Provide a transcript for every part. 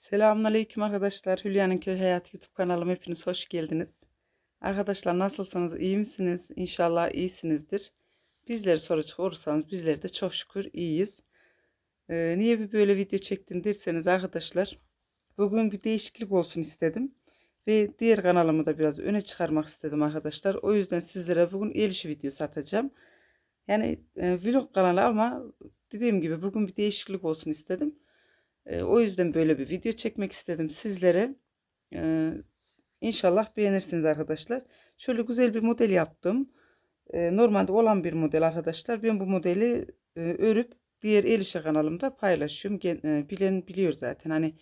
Selamünaleyküm arkadaşlar. Hülya'nın Köy Hayatı YouTube kanalıma hepiniz hoş geldiniz. Arkadaşlar nasılsınız? İyi misiniz? İnşallah iyisinizdir. Bizleri soracak olursanız bizler de çok şükür iyiyiz. Ee, niye bir böyle video çektin derseniz arkadaşlar bugün bir değişiklik olsun istedim. Ve diğer kanalımı da biraz öne çıkarmak istedim arkadaşlar. O yüzden sizlere bugün el işi videosu atacağım. Yani e, vlog kanalı ama dediğim gibi bugün bir değişiklik olsun istedim. O yüzden böyle bir video çekmek istedim sizlere. E, inşallah beğenirsiniz arkadaşlar. Şöyle güzel bir model yaptım. Normalde olan bir model arkadaşlar. Ben bu modeli örüp diğer el işi kanalımda paylaşıyorum. Bilen biliyor zaten. Hani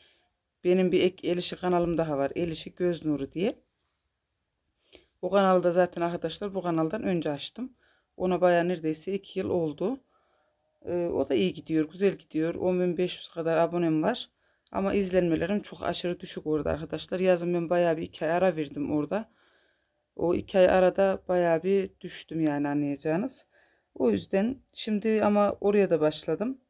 benim bir ek el işi kanalım daha var. El işi göz nuru diye. Bu kanalda zaten arkadaşlar bu kanaldan önce açtım. Ona baya neredeyse 2 yıl oldu. Ee, o da iyi gidiyor, güzel gidiyor. 10.500 kadar abonem var. Ama izlenmelerim çok aşırı düşük orada arkadaşlar. Yazın ben bayağı bir iki ay ara verdim orada. O iki ay arada bayağı bir düştüm yani anlayacağınız. O yüzden şimdi ama oraya da başladım.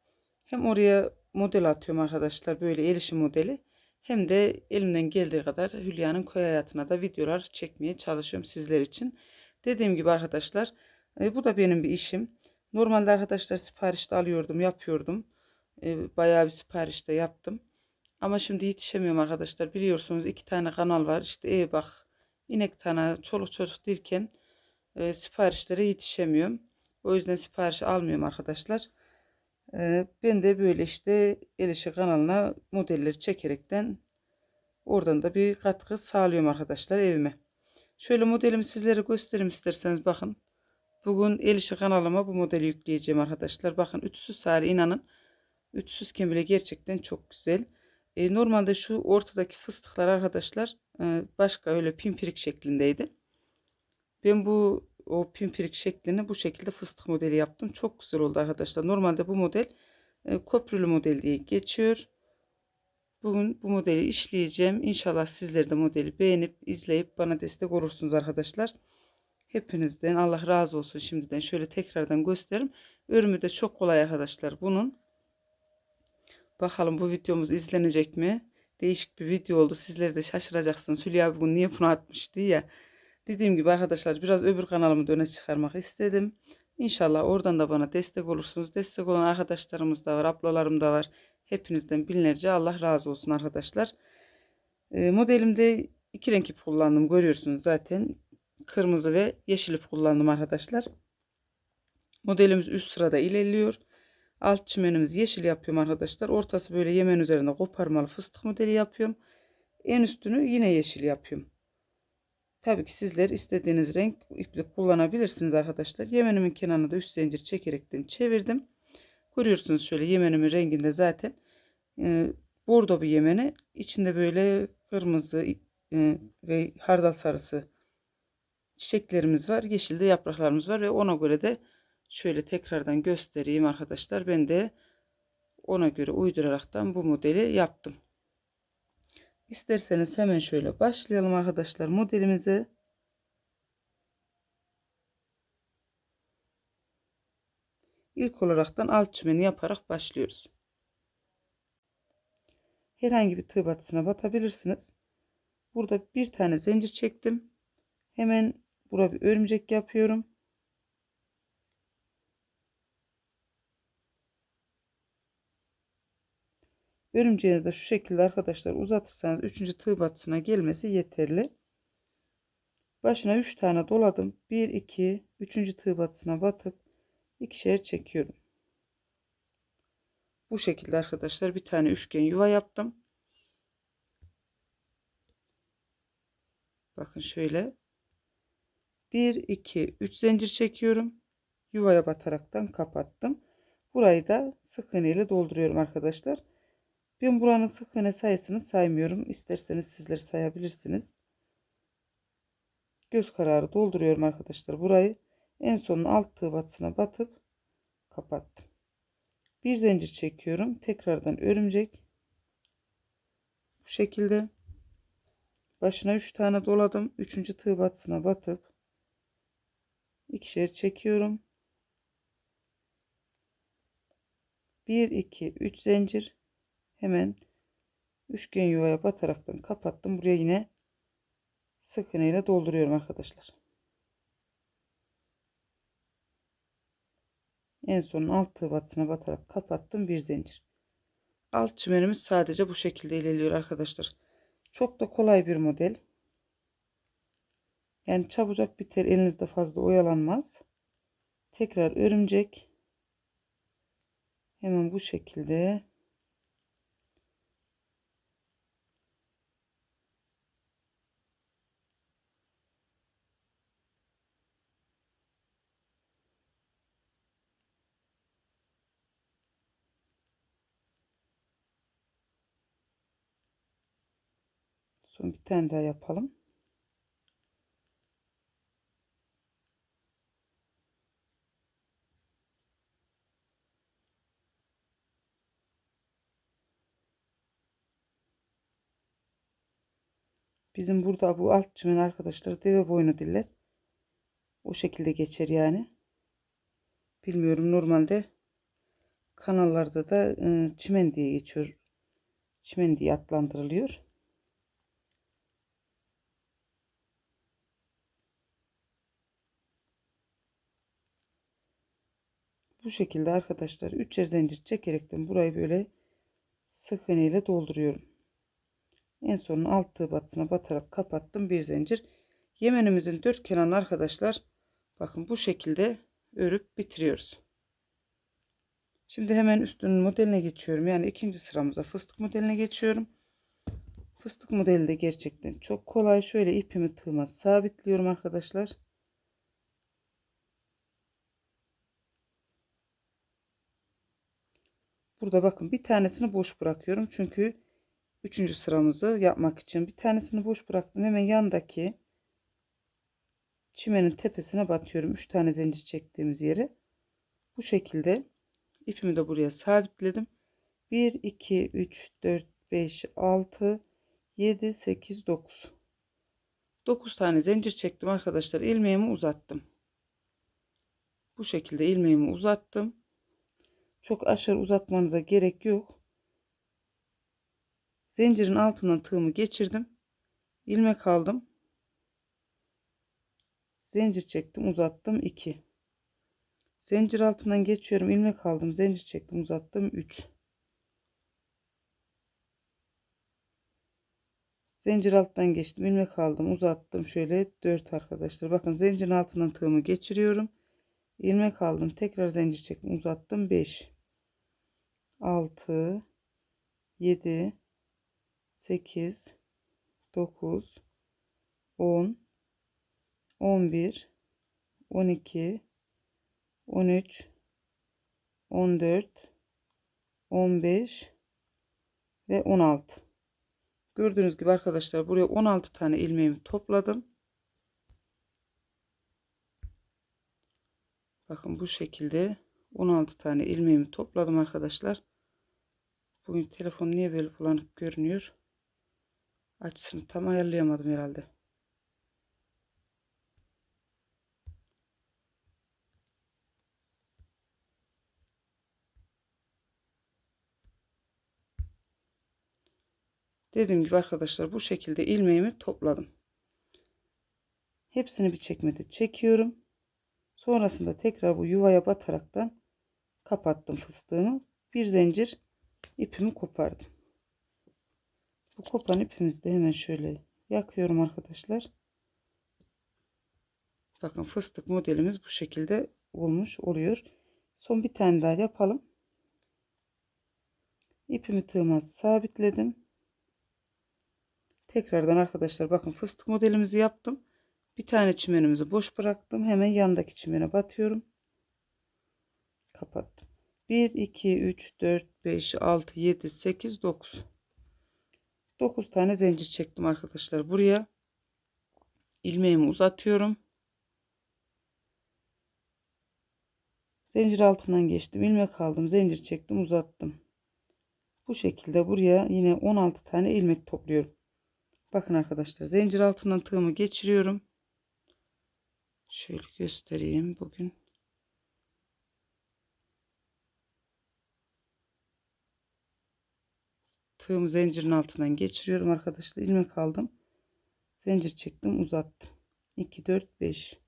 Hem oraya model atıyorum arkadaşlar böyle el işi modeli. Hem de elimden geldiği kadar Hülya'nın köy hayatına da videolar çekmeye çalışıyorum sizler için. Dediğim gibi arkadaşlar e, bu da benim bir işim. Normalde arkadaşlar siparişte alıyordum, yapıyordum. E, bayağı bir siparişte yaptım. Ama şimdi yetişemiyorum arkadaşlar. Biliyorsunuz iki tane kanal var. İşte ev bak, inek tane, çoluk çocuk derken e, siparişlere yetişemiyorum. O yüzden sipariş almıyorum arkadaşlar. E, ben de böyle işte el işi kanalına modelleri çekerekten oradan da bir katkı sağlıyorum arkadaşlar evime. Şöyle modelimi sizlere göstereyim isterseniz bakın. Bugün el işi kanalıma bu modeli yükleyeceğim arkadaşlar. Bakın ütüsüz hali inanın. Ütüsüzken bile gerçekten çok güzel. E, normalde şu ortadaki fıstıklar arkadaşlar e, başka öyle pimpirik şeklindeydi. Ben bu o pimpirik şeklini bu şekilde fıstık modeli yaptım. Çok güzel oldu arkadaşlar. Normalde bu model e, köprülü model diye geçiyor. Bugün bu modeli işleyeceğim. İnşallah sizler de modeli beğenip izleyip bana destek olursunuz arkadaşlar. Hepinizden Allah razı olsun şimdiden. Şöyle tekrardan göstereyim. Örümü de çok kolay arkadaşlar bunun. Bakalım bu videomuz izlenecek mi? Değişik bir video oldu. Sizler de şaşıracaksınız. Hülya bugün niye bunu atmış diye. Dediğim gibi arkadaşlar biraz öbür kanalımı da çıkarmak istedim. İnşallah oradan da bana destek olursunuz. Destek olan arkadaşlarımız da var. Ablalarım da var. Hepinizden binlerce Allah razı olsun arkadaşlar. E, modelimde iki renk ip kullandım. Görüyorsunuz zaten kırmızı ve yeşil ip kullandım arkadaşlar. Modelimiz üst sırada ilerliyor. Alt çimenimiz yeşil yapıyorum arkadaşlar. Ortası böyle yemen üzerinde koparmalı fıstık modeli yapıyorum. En üstünü yine yeşil yapıyorum. Tabii ki sizler istediğiniz renk iplik kullanabilirsiniz arkadaşlar. Yemenimin kenarına da üst zincir çekerekten çevirdim. Görüyorsunuz şöyle yemenimin renginde zaten e, bordo bir yemeni. içinde böyle kırmızı e, ve hardal sarısı çiçeklerimiz var. Yeşilde yapraklarımız var ve ona göre de şöyle tekrardan göstereyim arkadaşlar. Ben de ona göre uyduraraktan bu modeli yaptım. İsterseniz hemen şöyle başlayalım arkadaşlar modelimize. İlk olaraktan alt çimeni yaparak başlıyoruz. Herhangi bir tığ batısına batabilirsiniz. Burada bir tane zincir çektim. Hemen Buraya bir örümcek yapıyorum. Örümceği de şu şekilde arkadaşlar uzatırsanız 3. tığ batısına gelmesi yeterli. Başına 3 tane doladım. 1 2 3. tığ batısına batıp ikişer çekiyorum. Bu şekilde arkadaşlar bir tane üçgen yuva yaptım. Bakın şöyle 1 2 3 zincir çekiyorum. Yuvaya bataraktan kapattım. Burayı da sık iğne ile dolduruyorum arkadaşlar. Ben buranın sık iğne sayısını saymıyorum. İsterseniz sizler sayabilirsiniz. Göz kararı dolduruyorum arkadaşlar. Burayı en sonun alt tığ batısına batıp kapattım. Bir zincir çekiyorum. Tekrardan örümcek. Bu şekilde. Başına 3 tane doladım. 3. tığ batısına batıp ikişer çekiyorum. 1 2 3 zincir hemen Üçgen yuvaya bataraktan kapattım. Buraya yine sık iğne ile dolduruyorum arkadaşlar. En son alt tığ batısına batarak kapattım bir zincir. Alt çimenimiz sadece bu şekilde ilerliyor arkadaşlar. Çok da kolay bir model. Yani çabucak biter elinizde fazla oyalanmaz. Tekrar örümcek. Hemen bu şekilde Son bir tane daha yapalım. Bizim burada bu alt çimen arkadaşlar deve boynu diller. O şekilde geçer yani. Bilmiyorum normalde kanallarda da e, çimen diye geçiyor. Çimen diye adlandırılıyor. Bu şekilde arkadaşlar üçer zincir çekerekten burayı böyle sık iğne ile dolduruyorum. En sonun alt tığ batısına batarak kapattım bir zincir. Yemenimizin dört kenarını arkadaşlar bakın bu şekilde örüp bitiriyoruz. Şimdi hemen üstünün modeline geçiyorum. Yani ikinci sıramıza fıstık modeline geçiyorum. Fıstık modeli de gerçekten çok kolay. Şöyle ipimi tığıma sabitliyorum arkadaşlar. Burada bakın bir tanesini boş bırakıyorum. Çünkü üçüncü sıramızı yapmak için bir tanesini boş bıraktım. Hemen yandaki çimenin tepesine batıyorum. Üç tane zincir çektiğimiz yere. Bu şekilde ipimi de buraya sabitledim. 1, 2, 3, 4, 5, 6, 7, 8, 9. 9 tane zincir çektim arkadaşlar. ilmeğimi uzattım. Bu şekilde ilmeğimi uzattım. Çok aşırı uzatmanıza gerek yok. Zincirin altından tığımı geçirdim. ilmek aldım. Zincir çektim, uzattım. 2. Zincir altından geçiyorum, ilmek aldım, zincir çektim, uzattım. 3. Zincir alttan geçtim, ilmek aldım, uzattım. Şöyle 4 arkadaşlar. Bakın zincirin altından tığımı geçiriyorum. İlmek aldım. Tekrar zincir çektim uzattım. 5 6 7 8 9 10 11 12 13 14 15 ve 16 gördüğünüz gibi arkadaşlar buraya 16 tane ilmeğimi topladım Bakın bu şekilde 16 tane ilmeğimi topladım arkadaşlar. Bugün telefon niye böyle bulanık görünüyor? Açısını tam ayarlayamadım herhalde. Dediğim gibi arkadaşlar bu şekilde ilmeğimi topladım. Hepsini bir çekmede çekiyorum. Sonrasında tekrar bu yuvaya bataraktan kapattım fıstığımı. Bir zincir ipimi kopardım. Bu kopan ipimizi de hemen şöyle yakıyorum arkadaşlar. Bakın fıstık modelimiz bu şekilde olmuş oluyor. Son bir tane daha yapalım. İpimi tığıma sabitledim. Tekrardan arkadaşlar bakın fıstık modelimizi yaptım. Bir tane çimenimizi boş bıraktım. Hemen yandaki çimene batıyorum. Kapattım. 1, 2, 3, 4, 5, 6, 7, 8, 9. 9 tane zincir çektim arkadaşlar. Buraya ilmeğimi uzatıyorum. Zincir altından geçtim. ilmek aldım. Zincir çektim. Uzattım. Bu şekilde buraya yine 16 tane ilmek topluyorum. Bakın arkadaşlar zincir altından tığımı geçiriyorum. Şöyle göstereyim bugün. Tığımı zincirin altından geçiriyorum arkadaşlar. ilmek aldım. Zincir çektim uzattım. 2 4 5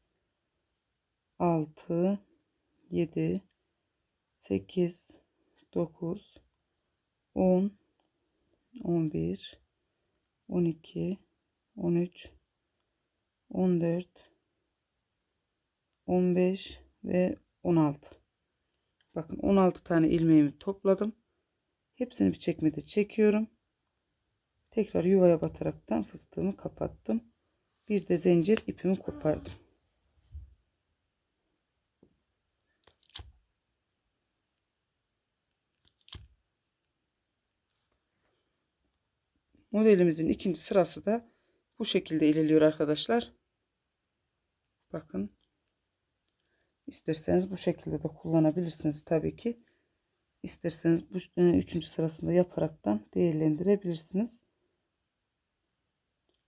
6 7 8 9 10 11 12 13 14 15 ve 16 bakın 16 tane ilmeğimi topladım hepsini bir çekmede çekiyorum. Tekrar yuvaya bataraktan fıstığımı kapattım. Bir de zincir ipimi kopardım. Modelimizin ikinci sırası da bu şekilde ilerliyor arkadaşlar. Bakın. İsterseniz bu şekilde de kullanabilirsiniz tabii ki isterseniz bu e, üçüncü sırasında yaparaktan değerlendirebilirsiniz.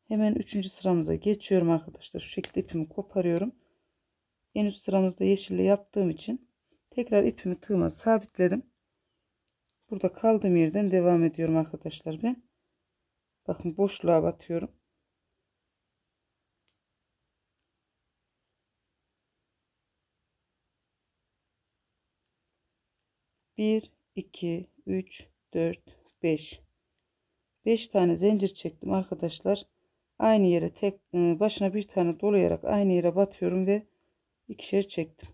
Hemen üçüncü sıramıza geçiyorum arkadaşlar. Şu şekilde ipimi koparıyorum. En üst sıramızda yeşille yaptığım için tekrar ipimi tığıma sabitledim. Burada kaldığım yerden devam ediyorum arkadaşlar ben. Bakın boşluğa batıyorum Bir, iki, üç, dört, beş. Beş tane zincir çektim arkadaşlar. Aynı yere tek e, başına bir tane dolayarak aynı yere batıyorum ve ikişer çektim.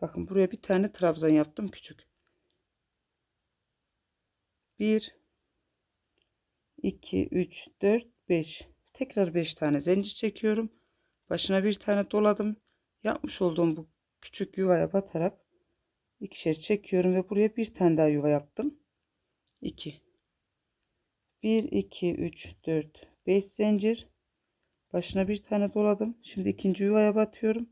Bakın buraya bir tane trabzan yaptım küçük. 1 2 3 4 5 tekrar 5 tane zincir çekiyorum. Başına bir tane doladım. Yapmış olduğum bu küçük yuvaya batarak ikişer çekiyorum ve buraya bir tane daha yuva yaptım. 2 1 2 3 4 5 zincir başına bir tane doladım. Şimdi ikinci yuvaya batıyorum.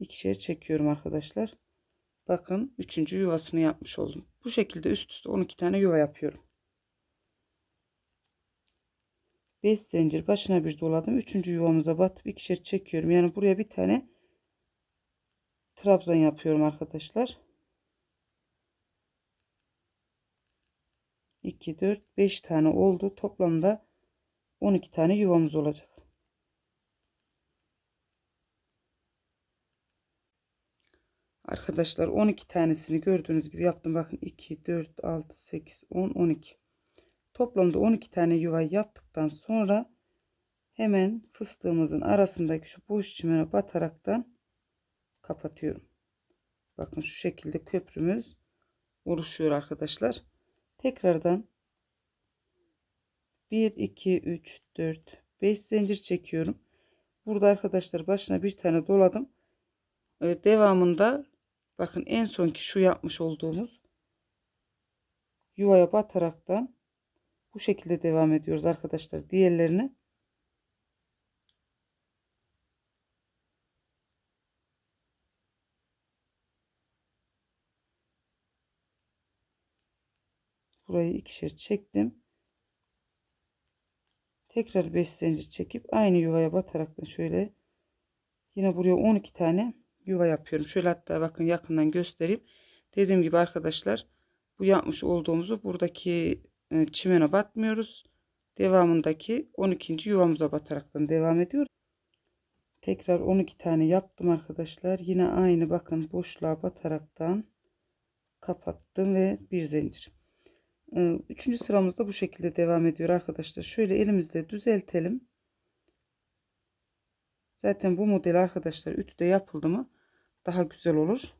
ikişer çekiyorum arkadaşlar. Bakın üçüncü yuvasını yapmış oldum. Bu şekilde üst üste 12 tane yuva yapıyorum. 5 zincir başına bir doladım. Üçüncü yuvamıza batıp ikişer çekiyorum. Yani buraya bir tane trabzan yapıyorum arkadaşlar. 2 4 5 tane oldu. Toplamda 12 tane yuvamız olacak. Arkadaşlar 12 tanesini gördüğünüz gibi yaptım. Bakın 2 4 6 8 10 12. Toplamda 12 tane yuva yaptıktan sonra hemen fıstığımızın arasındaki şu boş çimene bataraktan kapatıyorum. Bakın şu şekilde köprümüz oluşuyor arkadaşlar. Tekrardan 1 2 3 4 5 zincir çekiyorum. Burada arkadaşlar başına bir tane doladım. Ee, devamında bakın en sonki şu yapmış olduğumuz yuvaya bataraktan bu şekilde devam ediyoruz arkadaşlar. Diğerlerini burayı ikişer çektim. Tekrar 5 zincir çekip aynı yuvaya batarak da şöyle yine buraya 12 tane yuva yapıyorum. Şöyle hatta bakın yakından göstereyim. Dediğim gibi arkadaşlar bu yapmış olduğumuzu buradaki e, çimene batmıyoruz. Devamındaki 12. yuvamıza bataraktan devam ediyoruz. Tekrar 12 tane yaptım arkadaşlar. Yine aynı bakın boşluğa bataraktan kapattım ve bir zincir. Ee, üçüncü sıramızda bu şekilde devam ediyor arkadaşlar. Şöyle elimizle düzeltelim. Zaten bu model arkadaşlar ütüde yapıldı mı daha güzel olur.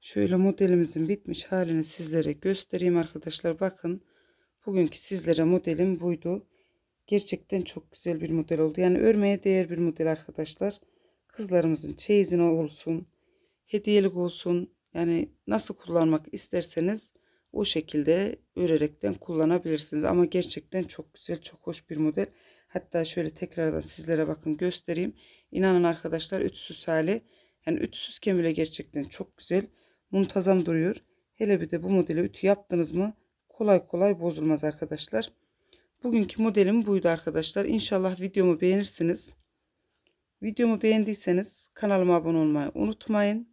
Şöyle modelimizin bitmiş halini sizlere göstereyim arkadaşlar. Bakın bugünkü sizlere modelim buydu. Gerçekten çok güzel bir model oldu. Yani örmeye değer bir model arkadaşlar. Kızlarımızın çeyizine olsun, hediyelik olsun. Yani nasıl kullanmak isterseniz o şekilde örerekten kullanabilirsiniz. Ama gerçekten çok güzel, çok hoş bir model. Hatta şöyle tekrardan sizlere bakın göstereyim. İnanın arkadaşlar ütüsüz hali. Yani ütüsüzken bile gerçekten çok güzel. Muntazam duruyor. Hele bir de bu modeli ütü yaptınız mı kolay kolay bozulmaz arkadaşlar. Bugünkü modelim buydu arkadaşlar. İnşallah videomu beğenirsiniz. Videomu beğendiyseniz kanalıma abone olmayı unutmayın.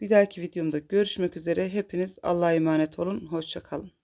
Bir dahaki videomda görüşmek üzere. Hepiniz Allah'a emanet olun. Hoşçakalın.